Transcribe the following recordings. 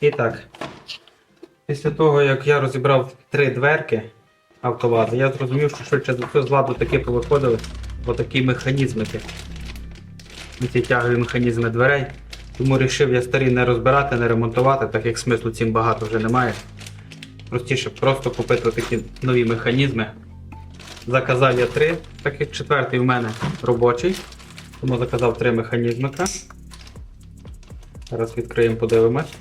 І так. Після того, як я розібрав три дверки автоладу, я зрозумів, що швидше за все з ладу таки повиходили отакі механізмики. Ці тягові механізми дверей. Тому вирішив я старі не розбирати, не ремонтувати, так як смислу цим багато вже немає. Простіше просто купити такі нові механізми. Заказав я три, так як четвертий у мене робочий. Тому заказав три механізмика. Зараз відкриємо, подивимось.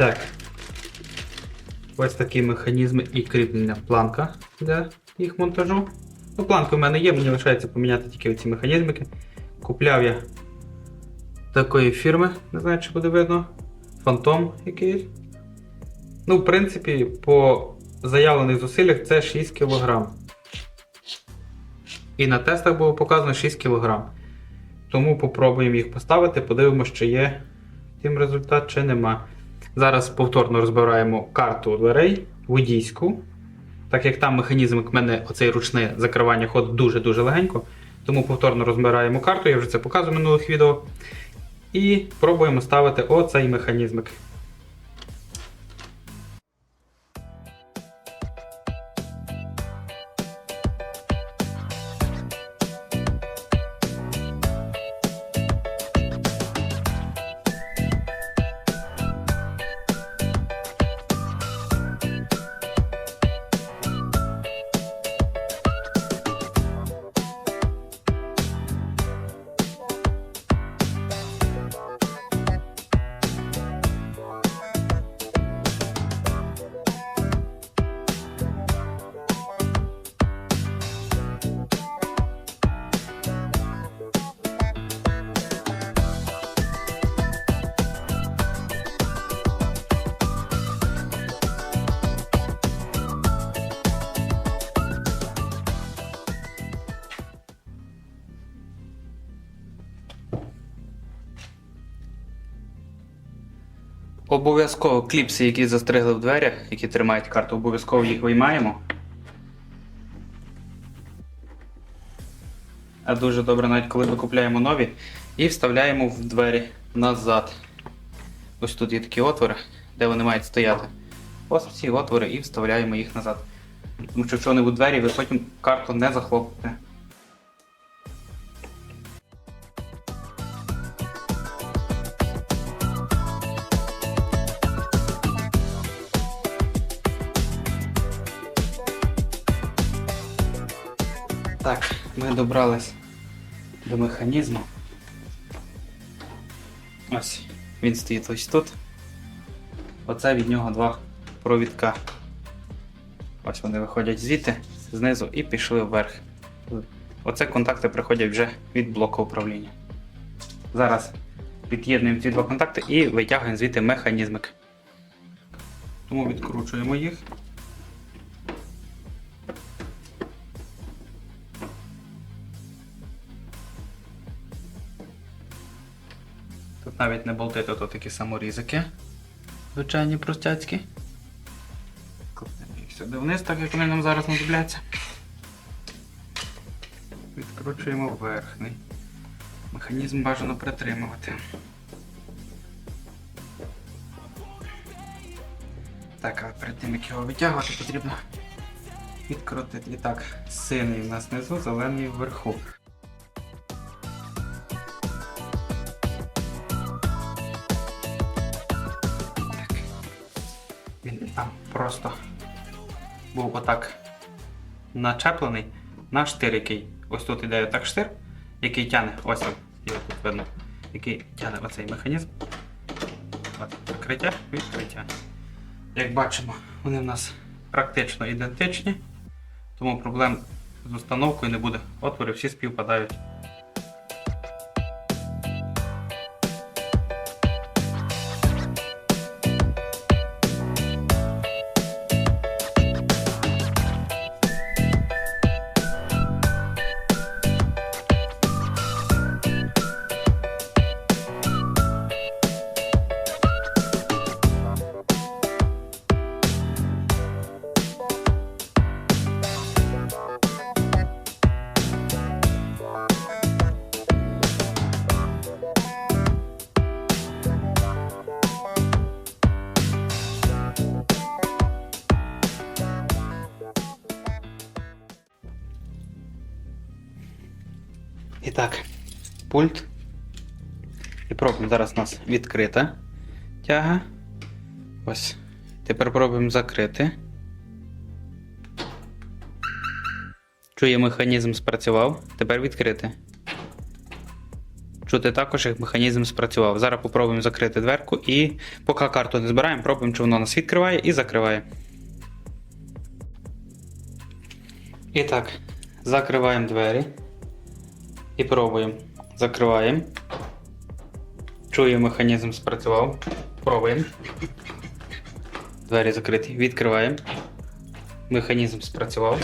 Так. Ось такі механізми і кріплення планка для їх монтажу. Ну, планки в мене є, мені лишається поміняти тільки ці механізмики. Купляв я такої фірми, не знаю, чи буде видно. Фантом якийсь. Ну, в принципі, по заявлених зусиллях це 6 кг. І на тестах було показано 6 кг. Тому попробуємо їх поставити, подивимося, чи є тим результат, чи нема. Зараз повторно розбираємо карту дверей водійську. Так як там механізм в мене оцей ручне закривання ходу дуже-дуже легенько. Тому повторно розбираємо карту, я вже це показував в минулих відео. І пробуємо ставити оцей механізмик. Обов'язково кліпси, які застригли в дверях, які тримають карту, обов'язково їх виймаємо. А дуже добре, навіть коли ми купляємо нові, і вставляємо в двері назад. Ось тут є такі отвори, де вони мають стояти. Ось ці отвори і вставляємо їх назад. Тому що якщо вони у двері, ви потім карту не захлопнете. Добрались до механізму. Ось, він стоїть ось тут. Оце від нього два провідка. Ось вони виходять звідти, знизу і пішли вверх. Оце контакти приходять вже від блоку управління. Зараз під'єднуємо ці два контакти і витягуємо звідти механізмик. Тому відкручуємо їх. Навіть не болти, тут такі саморізики. Звичайні простяцькі. Кладемо їх сюди вниз, так як вони нам зараз знадобляться. Відкручуємо верхній. Механізм бажано притримувати. Так, а перед тим як його витягувати, потрібно відкрутити. І так, синій у нас внизу, зелений вверху. Був отак начеплений на штир, який. Ось тут іде так штир, який тяне ось його тут видно, який тяне оцей механізм. Закриття, відкриття. Як бачимо, вони в нас практично ідентичні, тому проблем з установкою не буде. Отвори всі співпадають. Так, пульт. І пробуємо. Зараз у нас відкрита тяга. Ось. Тепер пробуємо закрити. Чує механізм спрацював. Тепер відкрити. Чути також, як механізм спрацював. Зараз попробуємо закрити дверку і поки карту не збираємо, пробуємо, чи воно нас відкриває і закриває. І так, закриваємо двері. І пробуємо. Закриваємо. Чую, механізм спрацював. Пробуємо. Двері закриті. Відкриваємо. Механізм спрацював.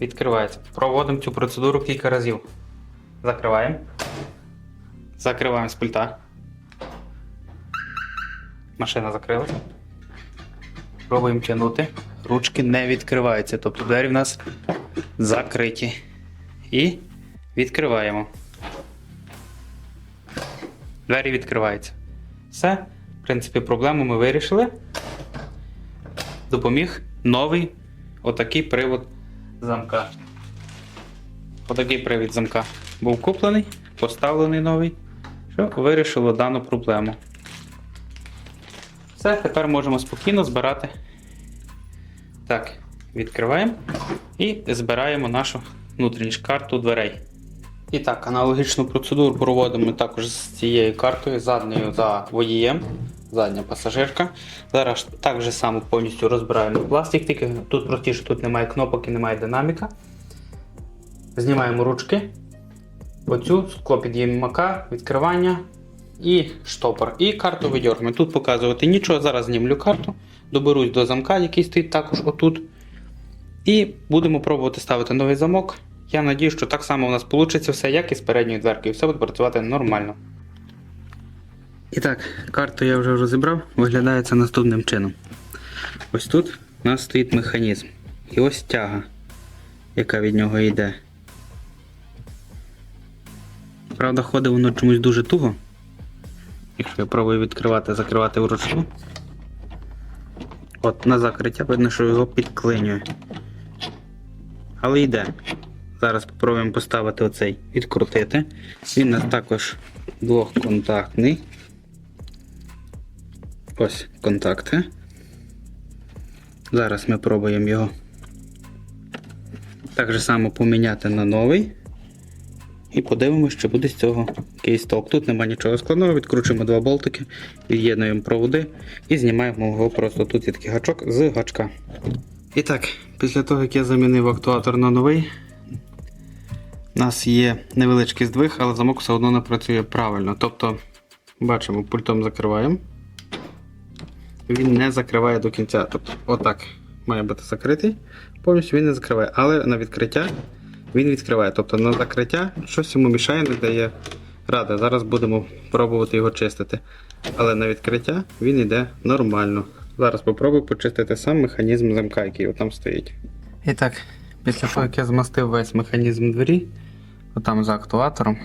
Відкривається. Проводимо цю процедуру кілька разів. Закриваємо. Закриваємо з пульта. Машина закрилась. Пробуємо тягнути. Ручки не відкриваються. Тобто двері в нас закриті. І відкриваємо. Двері відкриваються. Все. В принципі, проблему ми вирішили. Допоміг новий отакий привод замка. Отакий привід замка був куплений, поставлений новий, що вирішило дану проблему. Все, тепер можемо спокійно збирати. Так, відкриваємо і збираємо нашу внутрішню карту дверей. І так, аналогічну процедуру проводимо також з цією картою, задньою за водієм, задня пасажирка. Зараз так же само повністю розбираємо пластик, тільки тут простіше, тут немає кнопок і немає динаміка. Знімаємо ручки, оцю скло підіймака, відкривання і штопор. І карту видергуємо. Тут показувати нічого. Зараз знімлю карту, доберусь до замка, який стоїть також отут. І будемо пробувати ставити новий замок. Я надію, що так само у нас вийде все, як і з передньою дверкою. Все буде працювати нормально. І так, карту я вже розібрав, виглядає це наступним чином. Ось тут у нас стоїть механізм. І ось тяга, яка від нього йде. Правда, ходить воно чомусь дуже туго. Якщо я пробую відкривати, закривати вручну. От на закриття видно, що його підклинює. Але йде. Зараз спробуємо поставити оцей, відкрутити. Він у нас також двохконтактний. Ось контакти. Зараз ми пробуємо його так же само поміняти на новий. І подивимося, що буде з цього кейсток. Тут немає нічого складного, відкручуємо два болтики, від'єднуємо проводи і знімаємо його просто тут є такий гачок з гачка. І так, після того, як я замінив актуатор на новий, у нас є невеличкий здвиг, але замок все одно не працює правильно. Тобто, бачимо, пультом закриваємо. Він не закриває до кінця. Тобто, отак має бути закритий. Повністю він не закриває. Але на відкриття він відкриває. Тобто на закриття щось йому мішає, не дає ради. Зараз будемо пробувати його чистити. Але на відкриття він йде нормально. Зараз спробую почистити сам механізм замка, який там стоїть. І так, після того, як я змастив весь механізм двері, отам за актуатором.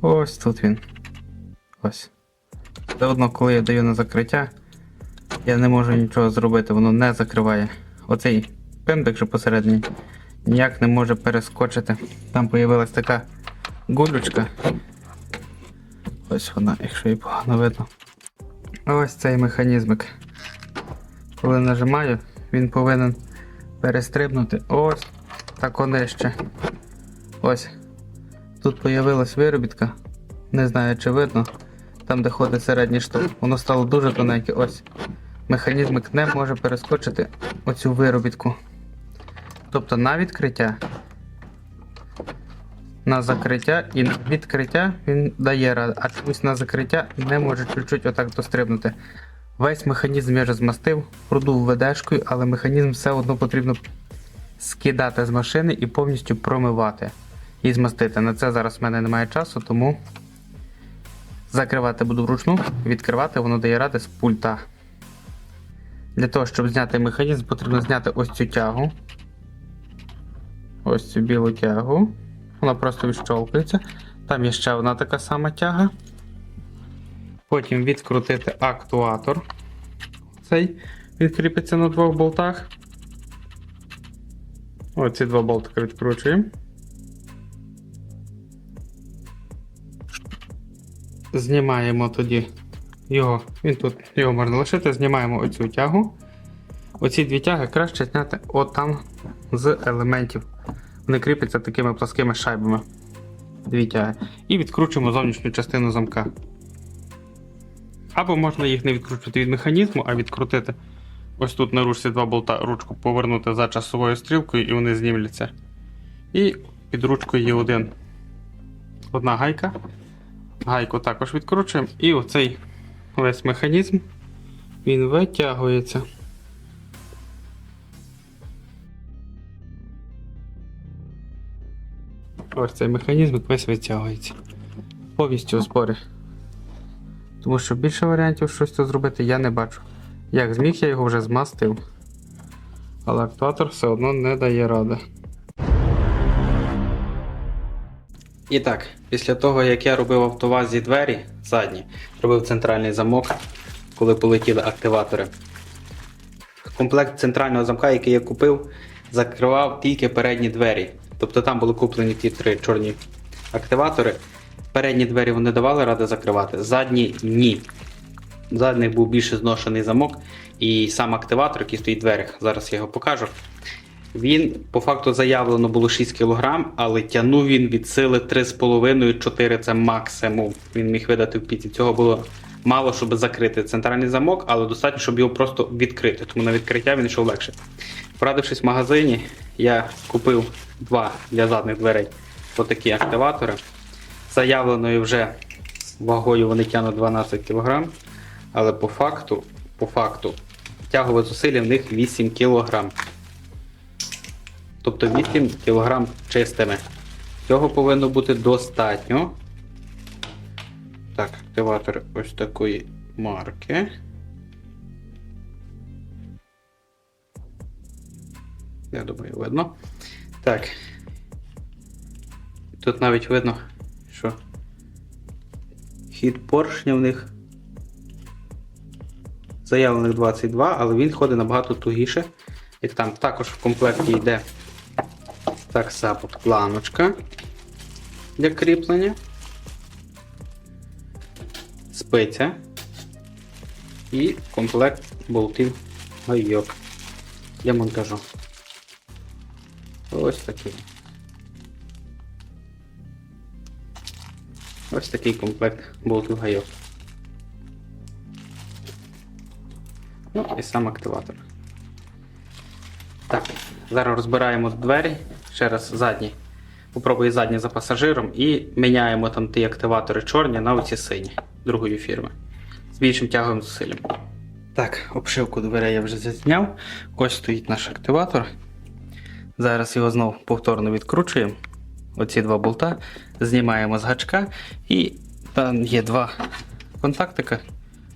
Ось тут він. Ось. Все одно, коли я даю на закриття, я не можу нічого зробити, воно не закриває. Оцей пендик же посередній ніяк не може перескочити. Там з'явилась така гулючка. Ось вона, якщо її погано видно. Ось цей механізмик. Коли нажимаю, він повинен перестрибнути ось так нижче. Ось. Тут з'явилась виробітка. Не знаю, чи видно. Там, де ходить середній штовх, воно стало дуже тоненьке. Ось. Механізмик не може перескочити оцю виробітку. Тобто на відкриття, на закриття і на відкриття він дає раду, а чомусь на закриття не може чуть-чуть отак дострибнути. Весь механізм я вже змастив, продув ведешкою, але механізм все одно потрібно скидати з машини і повністю промивати і змастити. На це зараз в мене немає часу, тому закривати буду вручну, відкривати воно дає ради з пульта. Для того, щоб зняти механізм, потрібно зняти ось цю тягу. Ось цю білу тягу. Вона просто відщолкується. Там є ще одна така сама тяга. Потім відкрутити актуатор. Цей відкріпиться на двох болтах. Оці два болтики відкручуємо. Знімаємо тоді його, він тут його можна лишити, знімаємо оцю тягу. Оці дві тяги краще зняти отам з елементів. Вони кріпляться такими пласкими шайбами. Дві тяги. І відкручуємо зовнішню частину замка. Або можна їх не відкручувати від механізму, а відкрутити ось тут на ручці два болта, ручку повернути за часовою стрілкою і вони знімляться. І під ручкою є один. Одна гайка. Гайку також відкручуємо, і оцей весь механізм він витягується. Ось цей механізм весь витягується. Повністю у спорі. Тому що більше варіантів щось тут зробити я не бачу. Як зміг, я його вже змастив. Але актуатор все одно не дає ради. І так, після того, як я робив автовазі двері задні, робив центральний замок, коли полетіли активатори. Комплект центрального замка, який я купив, закривав тільки передні двері. Тобто там були куплені ті три чорні активатори. Передні двері вони давали ради закривати, задні ні. Задніх був більше зношений замок, і сам активатор, який стоїть в дверях, зараз я його покажу. Він по факту заявлено було 6 кг, але тягнув він від сили 3,5-4 це максимум. Він міг видати в піці. Цього було мало, щоб закрити центральний замок, але достатньо, щоб його просто відкрити. Тому на відкриття він йшов легше. Порадившись в магазині, я купив два для задніх дверей отакі активатори. Заявленою вже вагою вони тягнуть 12 кг, але по факту, по факту тягове зусилля в них 8 кг. Тобто 8 кг чистими. Цього повинно бути достатньо. Так, активатор ось такої марки. Я думаю, видно. Так. Тут навіть видно, що хід поршня в них заявлених 22, але він ходить набагато тугіше. Як там також в комплекті йде так само планочка для кріплення, спиця і комплект болтів гайок для монтажу. Ось такий. Ось такий комплект болтів гайок. Ну і сам активатор. Так, зараз розбираємо двері. Ще раз задні. Попробую задні за пасажиром і міняємо там ті активатори чорні на оці сині другої фірми. З більшим тяговим зусиллям. Так, обшивку дверей я вже зняв. Ось стоїть наш активатор. Зараз його знову повторно відкручуємо. Оці два болта. Знімаємо з гачка і там є два контактика.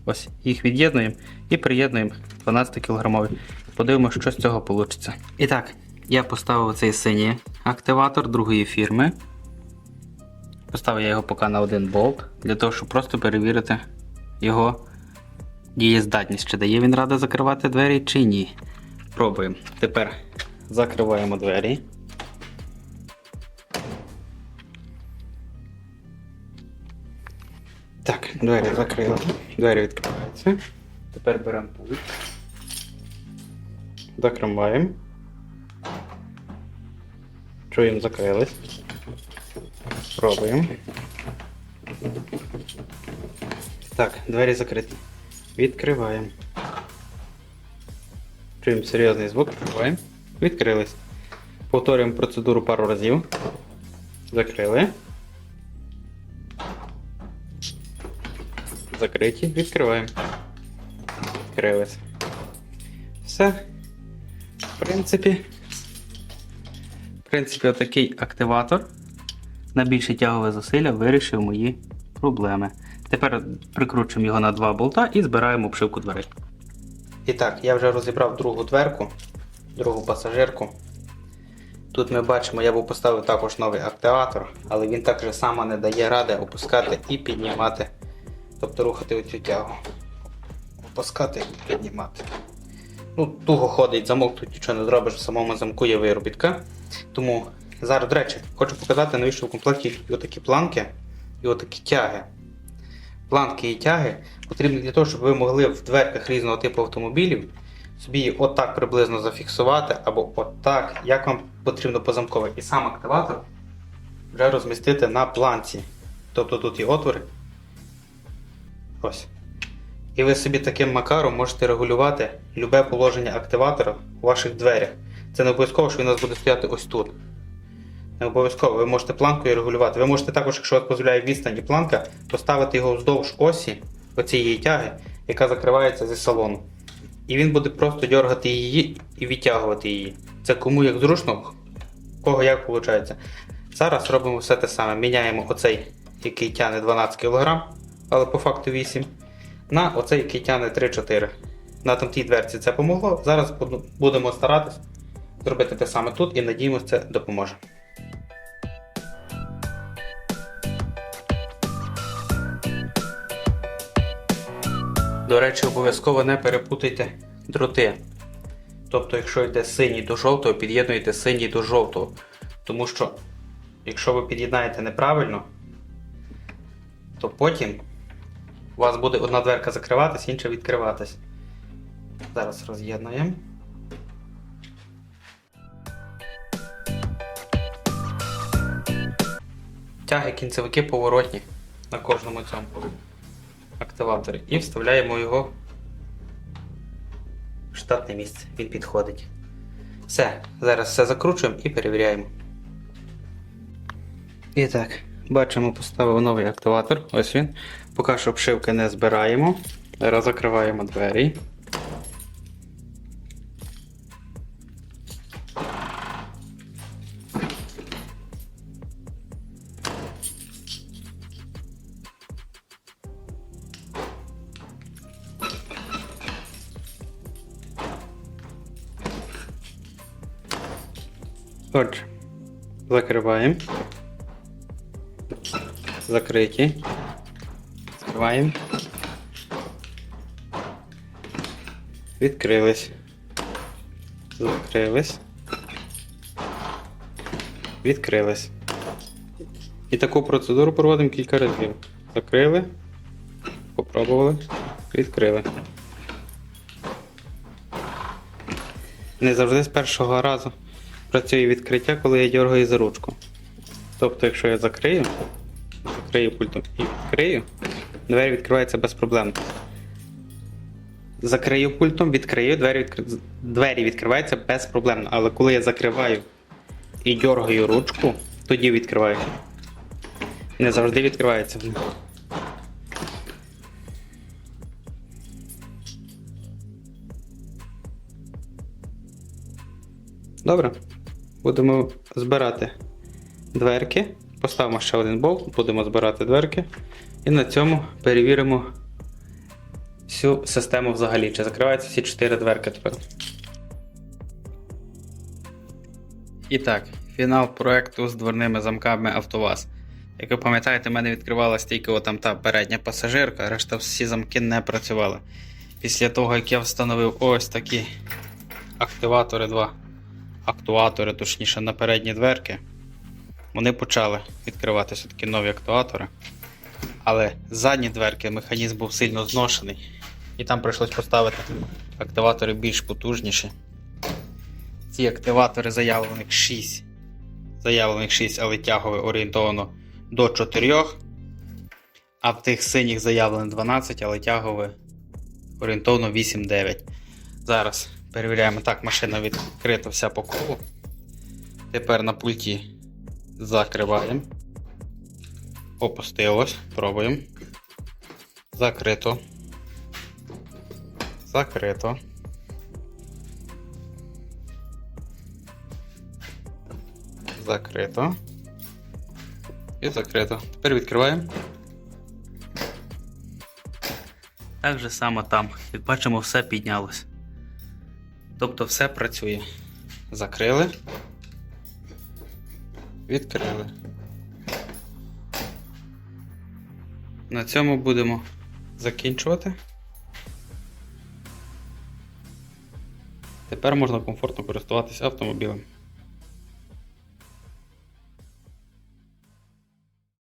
Ось їх від'єднуємо і приєднуємо 12 кг. Подивимося, що з цього вийде. І так, я поставив цей синій активатор другої фірми. Поставив я його поки на один болт, для того, щоб просто перевірити його дієздатність, чи дає він рада закривати двері, чи ні. Пробуємо. Тепер закриваємо двері. Двері закрили. Двері відкриваються. Тепер беремо пульт. Закриваємо. Чуємо, закрились. Пробуємо. Так, двері закриті. Відкриваємо. Чуємо серйозний звук, відкриваємо. Відкрились. Повторюємо процедуру пару разів. Закрили. Закриті. Відкриваємо. Відкрились. Все. В принципі. В принципі, отакий активатор на більше тягове зусилля вирішив мої проблеми. Тепер прикручуємо його на два болта і збираємо обшивку дверей. І так, я вже розібрав другу дверку, другу пасажирку. Тут ми бачимо, я був поставив також новий активатор, але він так само не дає ради опускати і піднімати. Тобто рухати оцю тягу. Опускати піднімати. Ну, туго ходить замок, тут нічого не зробиш, в самому замку є виробітка. Тому зараз, до речі, хочу показати, навіщо в комплекті і отакі планки і отакі тяги. планки і тяги потрібні для того, щоб ви могли в дверках різного типу автомобілів собі її отак приблизно зафіксувати, або отак, як вам потрібно позамково. І сам активатор вже розмістити на планці. Тобто тут є отвори. Ось. І ви собі таким макаром можете регулювати любе положення активатора у ваших дверях. Це не обов'язково, що він у нас буде стояти ось тут. Не обов'язково, ви можете планкою регулювати. Ви можете також, якщо вас дозволяє відстані планка, поставити його вздовж осі оцієї тяги, яка закривається зі салону. І він буде просто дергати її і відтягувати її. Це кому як зручно, кого як виходить. Зараз робимо все те саме. Міняємо оцей, який тягне 12 кг, але по факту 8, на оцей, який тягне 3-4. На там тій дверці це помогло. Зараз будемо старатись зробити те саме тут і надіємося, це допоможе. До речі, обов'язково не перепутайте дроти. Тобто, якщо йде синій до жовтого, під'єднуйте синій до жовтого. Тому що, якщо ви під'єднаєте неправильно, то потім у вас буде одна дверка закриватись, інша відкриватись. Зараз роз'єднуємо. Тяги кінцевики поворотні на кожному цьому активаторі. І вставляємо його в штатне місце. Він підходить. Все, зараз все закручуємо і перевіряємо. І так, бачимо, поставив новий активатор. Ось він. Поки що обшивки не збираємо. Зараз закриваємо двері. Отже, закриваємо. Закриті. Закриваємо. Відкрились. Закрились. Відкрились. І таку процедуру проводимо кілька разів. Закрили. Попробували. Відкрили. Не завжди з першого разу працює відкриття, коли я дергаю за ручку. Тобто, якщо я закрию, закрию пультом і відкрию, двері відкриваються без проблем. Закрию пультом, відкрию, двері, відкри... двері відкриваються безпроблемно. Але коли я закриваю і дергаю ручку, тоді відкриваю. Не завжди відкривається. Добре. Будемо збирати дверки. Поставимо ще один болт, будемо збирати дверки. І на цьому перевіримо всю систему взагалі. Чи закриваються всі 4 дверки тепер. І так, фінал проекту з дверними замками АвтоВАЗ. Як ви пам'ятаєте, в мене відкривалась тільки отам та передня пасажирка, решта всі замки не працювали. Після того, як я встановив ось такі активатори 2 актуатори, точніше на передні дверки, вони почали відкриватися такі нові актуатори. Але задні дверки механізм був сильно зношений. І там прийшлось поставити активатори більш потужніші. Ці активатори заявлених 6. Заявлених 6, але тягове орієнтовано до 4. А в тих синіх заявлено 12, але тягове орієнтовно 8-9. Зараз перевіряємо так, машина відкрита вся по колу. Тепер на пульті закриваємо. Опустилось, пробуємо. Закрито. Закрито. Закрито. І закрито. Тепер відкриваємо. Так же само там. Як бачимо, все піднялось. Тобто все працює. Закрили. Відкрили. На цьому будемо закінчувати. Тепер можна комфортно користуватися автомобілем.